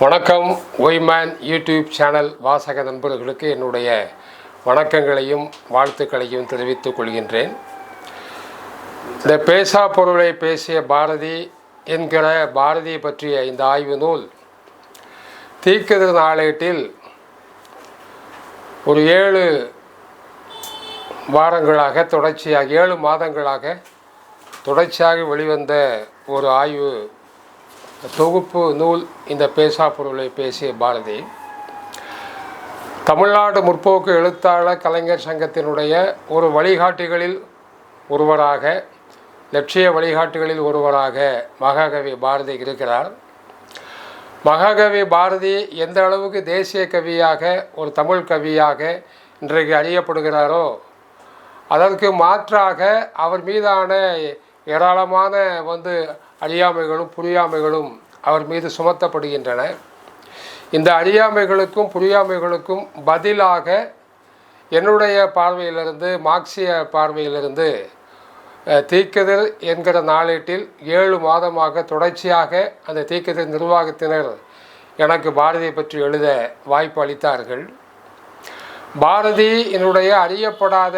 வணக்கம். ஒய்மேன் YouTube channel வாசக நண்பர்களுக்கு என்னுடைய வணக்கங்களையும் வாழ்த்துக்களையும் தெரிவித்துக் கொள்கின்றேன். இந்த பேசா பொருளை பேசிய பாரதி என்கிற பாரதி பற்றிய இந்த ஆய்வு நூல் தீக்கதிர் நாளேட்டில் ஒரு ஏழு வாரங்களாக தொடர்ச்சியாக ஏழு மாதங்களாக தொடர்ச்சியாக வெளிவந்த ஒரு ஆய்வு தொகுப்பு நூல் இந்த பேசா பொருளை பேசிய பாரதி தமிழ்நாடு முற்போக்கு எழுத்தாளர் கலைஞர் சங்கத்தினுடைய ஒரு வழிகாட்டிகளில் ஒருவராக லட்சிய வழிகாட்டிகளில் ஒருவராக மகாகவி பாரதி இருக்கிறார். மகாகவி பாரதி எந்த அளவுக்கு தேசிய கவியாக ஒரு தமிழ் கவியாக இன்றைக்கு அறியப்படுகிறாரோ அதற்கு மாற்றாக அவர் மீதான ஏராளமான வந்து அறியாமைகளும் புரியாமைகளும் அவர் மீது சுமத்தப்படுகின்றன. இந்த அறியாமைகளுக்கும் புரியாமைகளுக்கும் பதிலாக என்னுடைய பார்வையிலிருந்து மார்க்சிய பார்வையிலிருந்து அஹ், என்கிற நாளேட்டில் ஏழு மாதமாக தொடர்ச்சியாக அந்த தீக்கதிர் நிர்வாகத்தினர் எனக்கு பாரதியை பற்றி எழுத வாய்ப்பு அளித்தார்கள். பாரதி என்னுடைய அறியப்படாத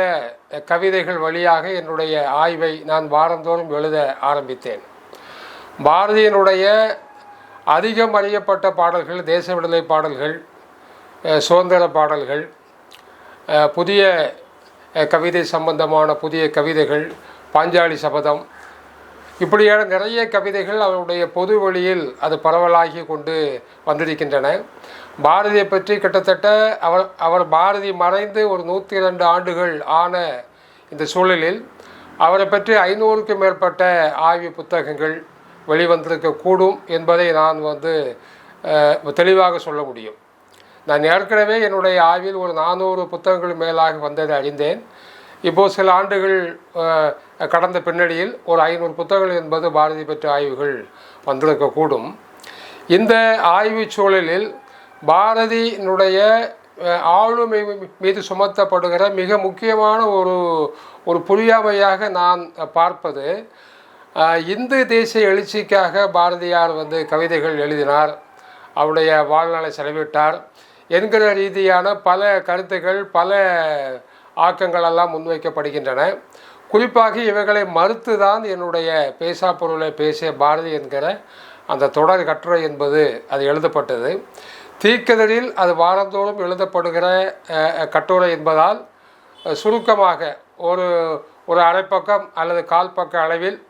கவிதைகள் வழியாக என்னுடைய ஆய்வை நான் வாரந்தோறும் எழுத ஆரம்பித்தேன். பாரதியினுடைய அதிகம் அறியப்பட்ட பாடல்கள் தேச விடுதலை பாடல்கள் சுதந்திர பாடல்கள் புதிய கவிதை சம்பந்தமான புதிய கவிதைகள் பாஞ்சாலி சபதம். இப்படியான நிறைய கவிதைகள் அவருடைய பொது வழியில் அது பரவலாகி கொண்டு வந்திருக்கின்றன. பாரதியை பற்றி கிட்டத்தட்ட அவர் அவர் பாரதி மறைந்து ஒரு நூற்றி இரண்டு ஆண்டுகள் ஆன இந்த சூழலில் அவரை பற்றி ஐநூறுக்கும் மேற்பட்ட ஆய்வு புத்தகங்கள் வெளிவந்திருக்கக்கூடும் என்பதை நான் வந்து தெளிவாக சொல்ல முடியும். நான் ஏற்கனவே என்னுடைய ஆய்வில் ஒரு நானூறு புத்தகங்கள் மேலாக வந்ததை அறிந்தேன். இப்போது சில ஆண்டுகள் கடந்த பின்னணியில் ஒரு ஐநூறு புத்தகங்கள் என்பது பாரதி பெற்ற ஆய்வுகள் வந்திருக்கக்கூடும். இந்த ஆய்வு சூழலில் பாரதியினுடைய ஆளுமை மீது சுமத்தப்படுகிற மிக முக்கியமான ஒரு ஒரு புரியாமையாக நான் பார்ப்பது இந்து தேசிய எழுச்சிக்காக பாரதியார் வந்து கவிதைகள் எழுதினார். அவருடைய வாழ்நாளை செலவிட்டார். என்கிற ரீதியான பல கருத்துக்கள் பல ஆக்கங்களெல்லாம் முன்வைக்கப்படுகின்றன. குறிப்பாக இவைகளை மறுத்து தான் என்னுடைய பேசா பொருளை பேசிய பாரதி என்கிற அந்த தொடர் கட்டுரை என்பது அது எழுதப்பட்டது. தீக்கதரில் அது வாரந்தோறும் எழுதப்படுகிற கட்டுரை என்பதால் சுருக்கமாக ஒரு ஒரு அரைப்பக்கம் அல்லது கால் பக்க அளவில்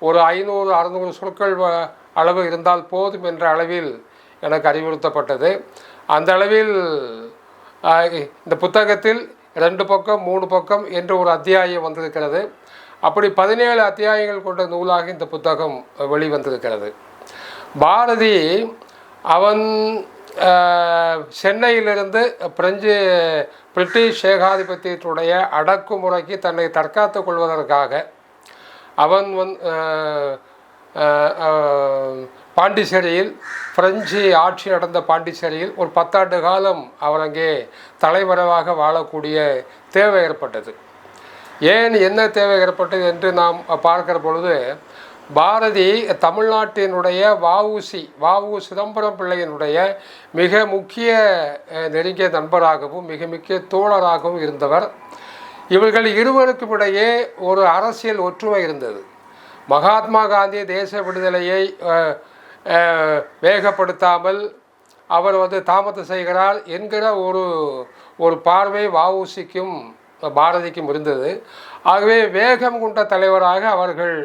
ஒரு ஐநூறு அறுநூறு சொற்கள் வ- அளவு இருந்தால் போதும் என்ற அளவில் எனக்கு அறிவுறுத்தப்பட்டது. அந்த அளவில் இந்த புத்தகத்தில் ரெண்டு பக்கம் மூணு பக்கம் என்று ஒரு அத்தியாயம் வந்திருக்கிறது. அப்படி பதினேழு அத்தியாயங்கள் கொண்ட நூலாக இந்த புத்தகம் வெளிவந்திருக்கிறது. பாரதி அவன் சென்னையிலிருந்து பிரெஞ்சு பிரிட்டிஷ் ஏகாதிபத்தியத்துடைய அடக்குமுறைக்கு தன்னை தற்காத்துக் கொள்வதற்காக அவன் வந் பாண்டிச்சேரியில் பிரெஞ்சு ஆட்சி நடந்த பாண்டிச்சேரியில் ஒரு பத்தாண்டு காலம் அவர் அங்கே தலைவரவாக வாழக்கூடிய தேவை ஏற்பட்டது. ஏன் என்ன தேவை ஏற்பட்டது என்று நாம் பார்க்கிற பொழுது பாரதி தமிழ்நாட்டினுடைய வஉசி வஉ சிதம்பரம் பிள்ளையினுடைய மிக முக்கிய நெருங்கிய நண்பராகவும் மிக முக்கிய தோழராகவும் இருந்தவர். இவர்கள் இருவருக்கும் இடையே ஒரு அரசியல் ஒற்றுமை இருந்தது. மகாத்மா காந்தி தேச விடுதலையை வேகப்படுத்தாமல் அவர் வந்து தாமதம் செய்கிறார் என்கிற ஒரு ஒரு பார்வை வஉசிக்கும் பாரதிக்கும் இருந்தது. ஆகவே வேகம் கொண்ட தலைவராக அவர்கள்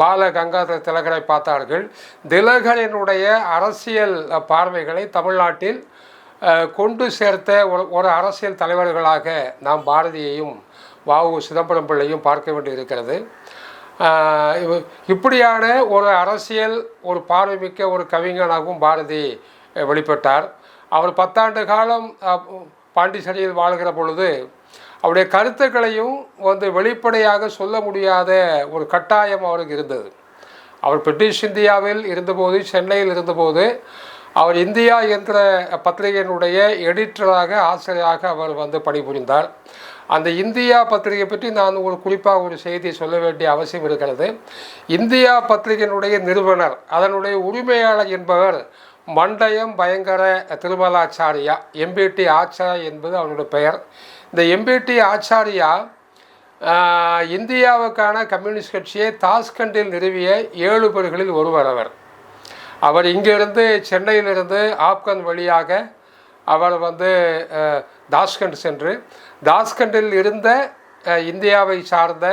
பால கங்காதர திலகரை பார்த்தார்கள். திலகரினுடைய அரசியல் பார்வைகளை தமிழ்நாட்டில் கொண்டு சேர்த்த ஒரு ஒரு அரசியல் தலைவர்களாக நாம் பாரதியையும் வாவு சிதம்பரம் பிள்ளையும் பார்க்க வேண்டியிருக்கிறது. இப்படியான ஒரு அரசியல் ஒரு பார்வைமிக்க ஒரு கவிஞனாகவும் பாரதி வெளிப்பட்டார். அவர் பத்தாண்டு காலம் பாண்டிச்சேரியில் வாழ்கிற பொழுது அவருடைய கருத்துக்களையும் வந்து வெளிப்படையாக சொல்ல முடியாத ஒரு கட்டாயம் அவருக்கு இருந்தது. அவர் பிரிட்டிஷ் இந்தியாவில் இருந்தபோது சென்னையில் இருந்தபோது அவர் இந்தியா என்ற பத்திரிகையினுடைய எடிட்டராக ஆசிரியராக அவர் வந்து பணிபுரிந்தார். அந்த இந்தியா பத்திரிகை பற்றி நான் ஒரு குறிப்பாக ஒரு செய்தி சொல்ல வேண்டிய அவசியம் இருக்கிறது. இந்தியா பத்திரிகையினுடைய நிறுவனர் அதனுடைய உரிமையாளர் என்பவர் மண்டயம் பயங்கர திருமலாச்சாரியா எம்பிடி ஆச்சாரியா என்பது அவருடைய பெயர். இந்த எம்பிடி ஆச்சாரியா இந்தியாவுக்கான கம்யூனிஸ்ட் கட்சியை தாஸ்கண்டில் நிறுவிய ஏழு பேர்களில் ஒருவர் அவர். அவர் இங்கிருந்து சென்னையிலிருந்து ஆப்கன் வழியாக அவர் வந்து தாஸ்கண்ட் சென்று தாஸ்கண்டில் இருந்த இந்தியாவை சார்ந்த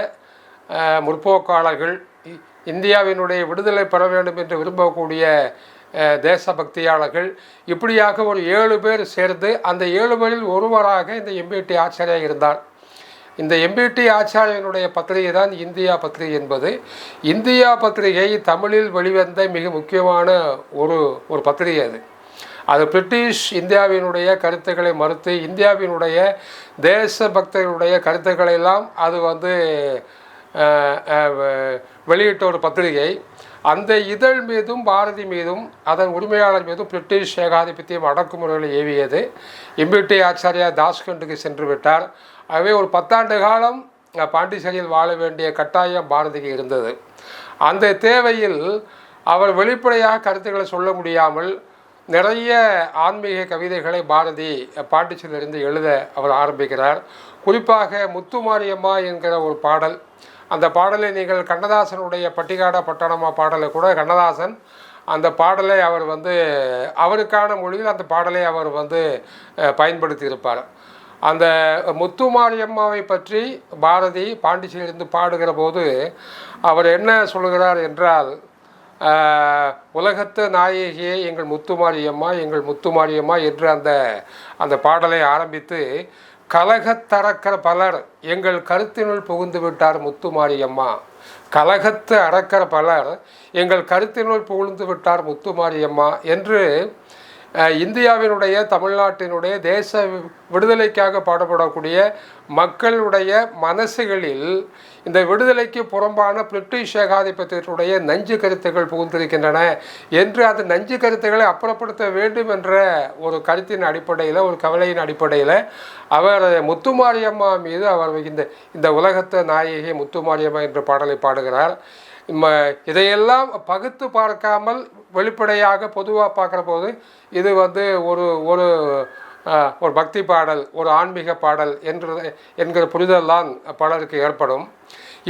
முற்போக்காளர்கள் இந்தியாவினுடைய விடுதலை பெற வேண்டும் என்று விரும்பக்கூடிய தேசபக்தியாளர்கள் இப்படியாக ஒரு ஏழு பேர் சேர்ந்து அந்த ஏழு பேரில் ஒருவராக இந்த எம்பிடி ஆச்சரியா இருந்தார். இந்த எம்பிடி ஆச்சாரியனுடைய பத்திரிகை தான் இந்தியா பத்திரிகை என்பது. இந்தியா பத்திரிகை தமிழில் வெளிவந்த மிக முக்கியமான ஒரு ஒரு பத்திரிகை அது. அது பிரிட்டிஷ் இந்தியாவினுடைய கருத்துக்களை மறுத்து இந்தியாவினுடைய தேசபக்தர்களுடைய கருத்துக்களை எல்லாம் அது வந்து வெளியிட்ட ஒரு பத்திரிகை. அந்த இதழ் மீதும் பாரதி மீதும் அதன் உரிமையாளர் மீதும் பிரிட்டிஷ் ஏகாதிபத்தியம் அடக்குமுறைகளை ஏவியது. எம்பிடி ஆச்சாரியா தாஸ்கண்டுக்கு சென்று விட்டார். ஆகவே ஒரு பத்தாண்டு காலம் பாண்டிச்சேரியில் வாழ வேண்டிய கட்டாயம் பாரதிக்கு இருந்தது. அந்த தேவையில் அவர் வெளிப்படையாக கருத்துக்களை சொல்ல முடியாமல் நிறைய ஆன்மீக கவிதைகளை பாரதி பாண்டிச்சேரியிலிருந்து எழுத அவர் ஆரம்பிக்கிறார். குறிப்பாக முத்துமாரியம்மா என்கிற ஒரு பாடல். அந்த பாடலை நீங்கள் கண்ணதாசனுடைய பட்டிகாட பட்டணமா பாடலை கூட கண்ணதாசன் அந்த பாடலை அவர் வந்து அவருக்கான மொழியில் அந்த பாடலை அவர் வந்து பயன்படுத்தியிருப்பார். பயன்படுத்தி இருப்பார் அந்த முத்துமாரியம்மாவை பற்றி பாரதி பாண்டிச்சேரியிலிருந்து பாடுகிற போது அவர் என்ன சொல்கிறார் என்றால் உலகத்து நாயகியே எங்கள் முத்துமாரியம்மா எங்கள் முத்துமாரியம்மா என்று அந்த அந்த பாடலை ஆரம்பித்து கலகத்தறக்கிற பலர் எங்கள் கருத்தினுள் புகுந்து விட்டார் முத்துமாரியம்மா கலகத்து அறக்கிற பலர் எங்கள் கருத்தினுள் புகுந்து விட்டார் முத்துமாரியம்மா என்று இந்தியாவினுடைய தமிழ்நாட்டினுடைய தேச விடுதலைக்காக பாடுபடக்கூடிய மக்களுடைய மனசுகளில் இந்த விடுதலைக்கு புறம்பான பிரிட்டிஷ் ஏகாதிபத்தியத்துடைய நஞ்சு கருத்துக்கள் புகுந்திருக்கின்றன என்று அந்த நஞ்சு கருத்துக்களை அப்புறப்படுத்த வேண்டும் என்ற ஒரு கருத்தின் அடிப்படையில் ஒரு கவலையின் அடிப்படையில் அவர் முத்துமாரியம்மா மீது அவர் இந்த இந்த உலகத்த நாயகி முத்துமாரியம்மா என்ற பாடலை பாடுகிறார். இதையெல்லாம் பகுத்து பார்க்காமல் வெளிப்படையாக பொதுவாக பார்க்குற போது இது வந்து ஒரு ஒரு ஒரு பக்தி பாடல் ஒரு ஆன்மீக பாடல் என்ற என்கிற புரிதல்தான் பலருக்கு ஏற்படும்.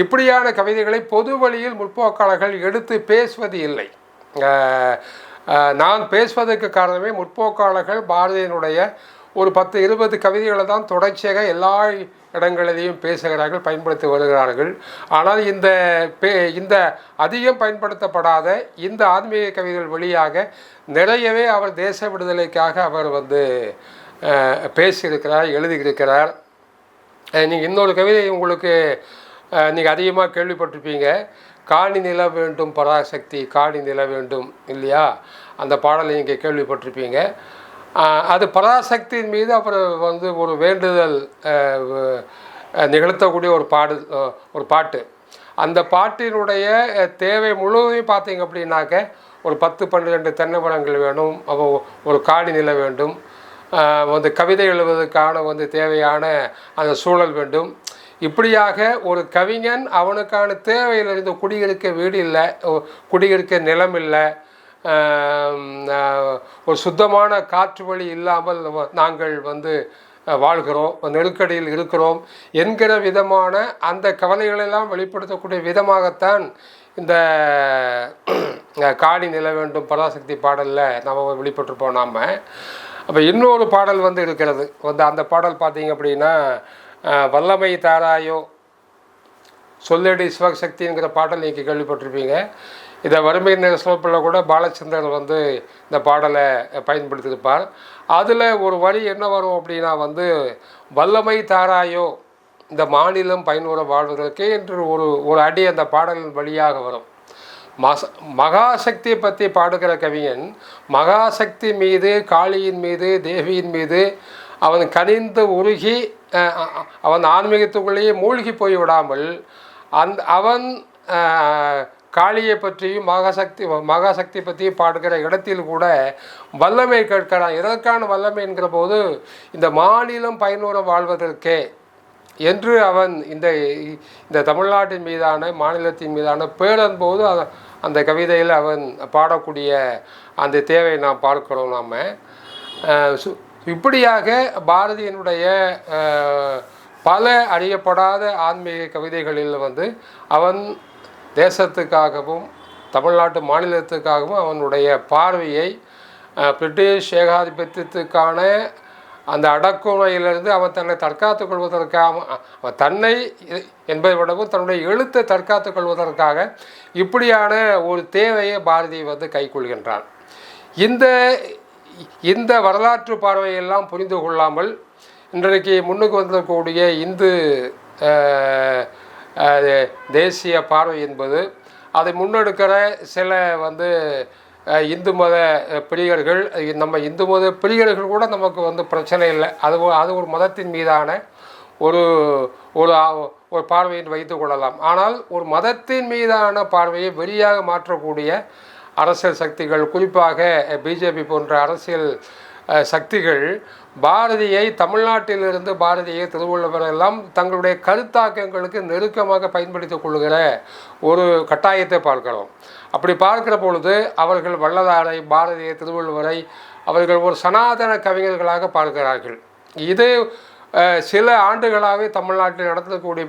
இப்படியான கவிதைகளை பொது வழியில் முற்போக்காளர்கள் எடுத்து பேசுவது இல்லை. நான் பேசுவதற்கு காரணமே முற்போக்காளர்கள் பாரதியினுடைய ஒரு பத்து இருபது கவிதைகளை தான் தொடர்ச்சியாக எல்லா இடங்களிலையும் பேசுகிறார்கள் பயன்படுத்தி வருகிறார்கள். ஆனால் இந்த பே இந்த அதிகம் பயன்படுத்தப்படாத இந்த ஆன்மீக கவிதைகள் வழியாக நிறையவே அவர் தேச விடுதலைக்காக அவர் வந்து பேசியிருக்கிறார் எழுதியிருக்கிறார். நீங்கள் இன்னொரு கவிதை உங்களுக்கு நீங்கள் அதிகமாக கேள்விப்பட்டிருப்பீங்க. காணி நில வேண்டும் பராசக்தி காணி நில வேண்டும் இல்லையா? அந்த பாடலை நீங்கள் கேள்விப்பட்டிருப்பீங்க. அது பராசக்தியின் மீது அப்புறம் வந்து ஒரு வேண்டுதல் நிகழ்த்தக்கூடிய ஒரு பாடு ஒரு பாட்டு. அந்த பாட்டினுடைய தேவை முழுவதையும் பார்த்தீங்க அப்படின்னாக்க ஒரு பத்து பன்னிரெண்டு தென்னை மரங்கள் வேணும் அப்போ ஒரு காணி நில வேண்டும் வந்து கவிதை எழுதுவதற்கான வந்து தேவையான அந்த சூழல் வேண்டும். இப்படியாக ஒரு கவிஞன் அவனுக்கான தேவையிலிருந்து குடியிருக்க வீடு இல்லை குடியிருக்க நிலம் இல்லை ஒரு சுத்தமான காற்று வழி இல்லாமல் நாங்கள் வந்து வாழ்கிறோம். நெருக்கடியில் இருக்கிறோம் என்கிற விதமான அந்த கவலைகளெல்லாம் வெளிப்படுத்தக்கூடிய விதமாகத்தான் இந்த காடி நில வேண்டும் பராசக்தி பாடலில் நம்ம வெளிப்பட்டிருப்போம் நாம். அப்போ இன்னொரு பாடல் வந்து இருக்கிறது. வந்து அந்த பாடல் பார்த்தீங்க அப்படின்னா வல்லமை தாராயோ சொல்லடி சிவசக்திங்கிற பாடல் நீங்கள் கேள்விப்பட்டிருப்பீங்க. இதை வறுமை நிரசப்பில் கூட பாலச்சந்தர் வந்து இந்த பாடலை பயன்படுத்தியிருப்பார். அதில் ஒரு வரி என்ன வரும் அப்படின்னா வந்து வல்லமை தாராயோ இந்த மாநிலம் பயனுற வாழ்வதற்கே என்று ஒரு ஒரு அடி அந்த பாடலின் வழியாக வரும். மச மகாசக்தியை பற்றி பாடுகிற கவிஞன் மகாசக்தி மீது காளியின் மீது தேவியின் மீது அவன் கனிந்து உருகி அவன் ஆன்மீகத்துக்குள்ளேயே மூழ்கி போய் விடாமல் அந் அவன் காளியை பற்றியும் மகாசக்தி மகாசக்தி பற்றியும் பாடுகிற இடத்தில் கூட வல்லமை கேட்கிறான். எதற்கான வல்லமை என்கிற போது இந்த மாநிலம் பயனுற வாழ்வதற்கே. என்று அவன் இந்த இந்த தமிழ்நாட்டின் மீதான மாநிலத்தின் மீதான பேரன் போது அந்த கவிதையில் அவன் பாடக்கூடிய அந்த தேவை நாம் பார்க்கிறோம் நாம். இப்படியாக பாரதியினுடைய பல அறியப்படாத ஆன்மீக கவிதைகளில் வந்து அவன் தேசத்துக்காகவும் தமிழ்நாட்டு மாநிலத்துக்காகவும் அவனுடைய பார்வையை பிரிட்டிஷ் ஏகாதிபத்தியத்துக்கான அந்த அடக்குமுறையிலிருந்து அவன் தன்னை தற்காத்துக் கொள்வதற்காக அவன் தன்னை என்பதை விடவும் தன்னுடைய எழுத்தை தற்காத்துக் கொள்வதற்காக இப்படியான ஒரு தேவையை பாரதி வந்து கைக்கொள்கின்றான் இந்த இந்த வரலாற்று பார்வையெல்லாம் புரிந்து கொள்ளாமல் இன்றைக்கு முன்னுக்கு வந்திருக்கக்கூடிய இந்து தேசிய பார்வை என்பது. அதை முன்னெடுக்கிற சில வந்து இந்து மத பிரியர்கள் நம்ம இந்து மத பிரியர்கள் கூட நமக்கு வந்து பிரச்சனை இல்லை. அது அது ஒரு மதத்தின் மீதான ஒரு ஒரு ஒரு பார்வையை வைத்து கொள்ளலாம். ஆனால் ஒரு மதத்தின் மீதான பார்வையை வெளியாக மாற்றக்கூடிய அரசியல் சக்திகள் குறிப்பாக பிஜேபி போன்ற அரசியல் சக்திகள் பாரதியை தமிழ்நாட்டிலிருந்து பாரதியை திருவள்ளுவர் எல்லாம் தங்களுடைய கருத்தாக்கங்களுக்கு நெருக்கமாக பயன்படுத்திக் கொள்கிற ஒரு கட்டாயத்தை பார்க்கிறோம். அப்படி பார்க்கிற பொழுது அவர்கள் வள்ளலாரை பாரதியை திருவள்ளுவரை அவர்கள் ஒரு சனாதன கவிஞர்களாக பார்க்கிறார்கள். இது சில ஆண்டுகளாகவே தமிழ்நாட்டில் நடத்தக்கூடிய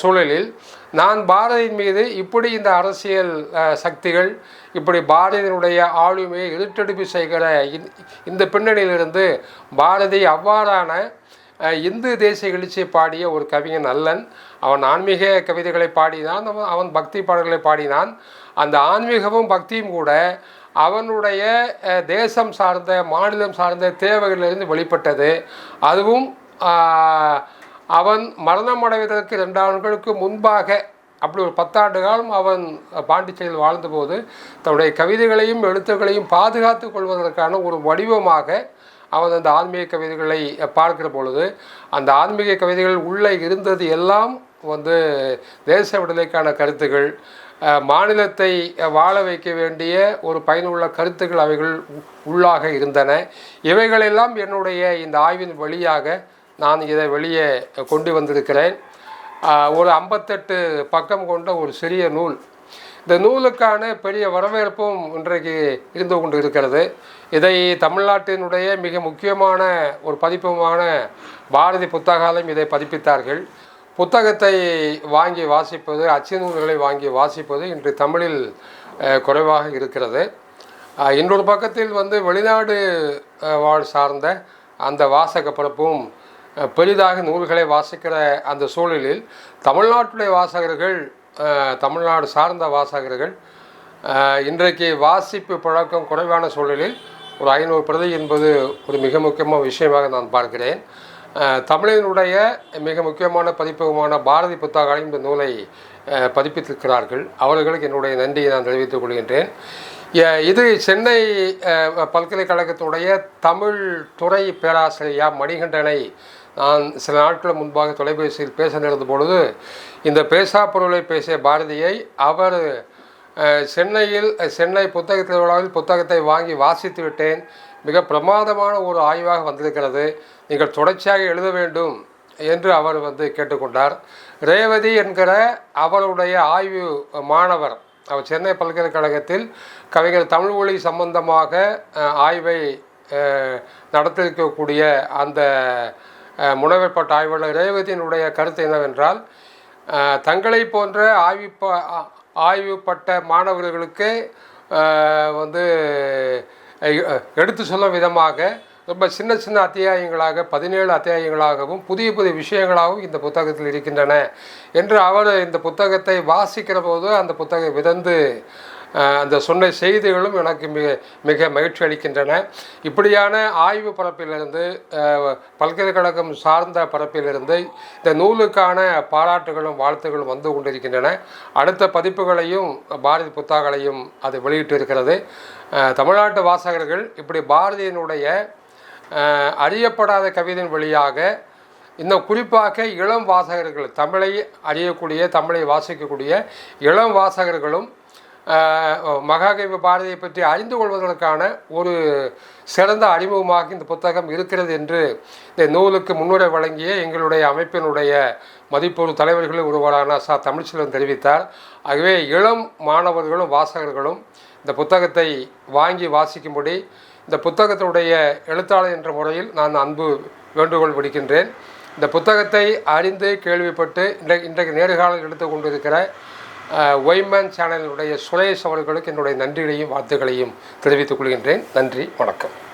சூழலில் நான் பாரதியின் மீது இப்படி இந்த அரசியல் சக்திகள் இப்படி பாரதியினுடைய ஆளுமையை இருட்டடிப்பு செய்கிற இந்த- இந்த பின்னணியிலிருந்து பாரதி அவ்வாறான இந்து தேசிய எழுச்சியை பாடிய ஒரு கவிஞன் அல்லன். அவன் ஆன்மீக கவிதைகளை பாடினான் அவன் அவன் பக்தி பாடல்களை பாடினான். அந்த ஆன்மீகமும் பக்தியும் கூட அவனுடைய தேசம் சார்ந்த மாநிலம் சார்ந்த தேவைகளிலிருந்து வெளிப்பட்டது. அதுவும் அவன் மரணம் அடைவதற்கு ரெண்டு ஆண்டுகளுக்கு முன்பாக அப்படி ஒரு பத்தாண்டு காலம் அவன் பாண்டிச்சேரியில் வாழ்ந்தபோது தன்னுடைய கவிதைகளையும் எழுத்துக்களையும் பாதுகாத்து கொள்வதற்கான ஒரு வடிவமாக அவன் அந்த ஆன்மீக கவிதைகளை பார்க்கிற பொழுது அந்த ஆன்மீக கவிதைகள் உள்ளே இருந்தது எல்லாம் வந்து தேச விடுதலைக்கான கருத்துகள் மாநிலத்தை வாழ வைக்க வேண்டிய ஒரு பயனுள்ள கருத்துக்கள் அவைகள் உ- உள்ளாக இருந்தன. இவைகளெல்லாம் என்னுடைய இந்த ஆய்வின் வழியாக நான் இதை வெளியே கொண்டு வந்திருக்கிறேன். ஒரு ஐம்பத்தெட்டு பக்கம் கொண்ட ஒரு சிறிய நூல். இந்த நூலுக்கான பெரிய வரவேற்பும் இன்றைக்கு இருந்து கொண்டு இருக்கிறது இதை தமிழ்நாட்டினுடைய மிக முக்கியமான ஒரு பதிப்புமான பாரதி புத்தகாலயம் இதை பதிப்பித்தார்கள். புத்தகத்தை வாங்கி வாசிப்பது அச்சு நூல்களை வாங்கி வாசிப்பது இன்று தமிழில் குறைவாக இருக்கிறது. இன்னொரு பக்கத்தில் வந்து வெளிநாடு வாழ் சார்ந்த அந்த வாசக பரப்பும் பெரிதாக நூல்களை வாசிக்கிற அந்த சூழலில் தமிழ்நாட்டுடைய வாசகர்கள் தமிழ்நாடு சார்ந்த வாசகர்கள் இன்றைக்கு வாசிப்பு பழக்கம் குறைவான சூழலில் ஒரு ஐநூறு பிரதி என்பது ஒரு மிக முக்கியமான விஷயமாக நான் பார்க்கிறேன். தமிழினுடைய மிக முக்கியமான பதிப்பகமான பாரதி புத்தகாலயம் இந்த நூலை பதிப்பித்திருக்கிறார்கள். அவர்களுக்கு என்னுடைய நன்றியை நான் தெரிவித்துக் கொள்கின்றேன். இது சென்னை பல்கலைக்கழகத்துடைய தமிழ் துறை பேராசிரியர் மணிகண்டனை நான் சில நாட்கள் முன்பாக தொலைபேசியில் பேச நேர்ந்த பொழுது இந்த பேசா பொருளை பேசிய பாரதியை அவர் சென்னையில் சென்னை புத்தக திருவிழாவில் புத்தகத்தை வாங்கி வாசித்து விட்டேன். மிக பிரமாதமான ஒரு ஆய்வாக வந்திருக்கிறது. நீங்கள் தொடர்ச்சியாக எழுத வேண்டும் என்று அவர் வந்து கேட்டுக்கொண்டார். ரேவதி என்கிற அவருடைய ஆய்வு மாணவர் அவர் சென்னை பல்கலைக்கழகத்தில் கவிஞர் தமிழ் மொழி சம்பந்தமாக ஆய்வை நடத்திருக்கக்கூடிய அந்த அஹ், ஆய்வாளர் ரேவதியினுடைய கருத்து என்னவென்றால் தங்களை போன்ற ஆய்வு ப- மாணவர்களுக்கு வந்து எடுத்து சொல்லும் விதமாக ரொம்ப சின்ன சின்ன அத்தியாயங்களாக பதினேழு அத்தியாயங்களாகவும் புதிய புதிய விஷயங்களாகவும் இந்த புத்தகத்தில் இருக்கின்றன. என்று அவர் இந்த புத்தகத்தை வாசிக்கிற போது அந்த புத்தகம் விதந்து அந்த சொன்ன செய்திகளும் எனக்கு மிக மிக மகிழ்ச்சி அளிக்கின்றன. இப்படியான ஆய்வு பரப்பிலிருந்து பல்கலைக்கழகம் சார்ந்த பரப்பிலிருந்து இந்த நூலுக்கான பாராட்டுகளும் வாழ்த்துகளும் வந்து கொண்டிருக்கின்றன. அடுத்த பதிப்புகளையும் பாரதி புத்தகங்களையும் அது வெளியிட்டு இருக்கிறது தமிழ்நாட்டு வாசகர்கள் இப்படி பாரதியினுடைய அறியப்படாத கவிதையின் வழியாக இன்னும் குறிப்பாக இளம் வாசகர்கள் தமிழை அறியக்கூடிய தமிழை வாசிக்கக்கூடிய இளம் வாசகர்களும் மகாகவி பாரதியை பற்றி அறிந்து கொள்வதற்கான ஒரு சிறந்த அறிமுகமாக இந்த புத்தகம் இருக்கிறது என்று இந்த நூலுக்கு முன்னுரை வழங்கிய எங்களுடைய அமைப்பினுடைய மதிப்பொரு தலைவர்களில் ஒருவரான சா. தமிழ்ச்செல்வன் தெரிவித்தார். ஆகவே இளம் மாணவர்களும் வாசகர்களும் இந்த புத்தகத்தை வாங்கி வாசிக்கும்படி இந்த புத்தகத்தினுடைய எழுத்தாளர் என்ற முறையில் நான் அன்பு வேண்டுகோள் விடுக்கின்றேன். இந்த புத்தகத்தை அறிந்து கேள்விப்பட்டு இன்றைக்கு இன்றைக்கு நேர்காலம் எடுத்து கொண்டிருக்கிற ஒய்மேன் சேனலுடைய சுரேஷ் அவர்களுக்கு என்னுடைய நன்றிகளையும் வாழ்த்துக்களையும் தெரிவித்துக் கொள்கின்றேன். நன்றி வணக்கம்.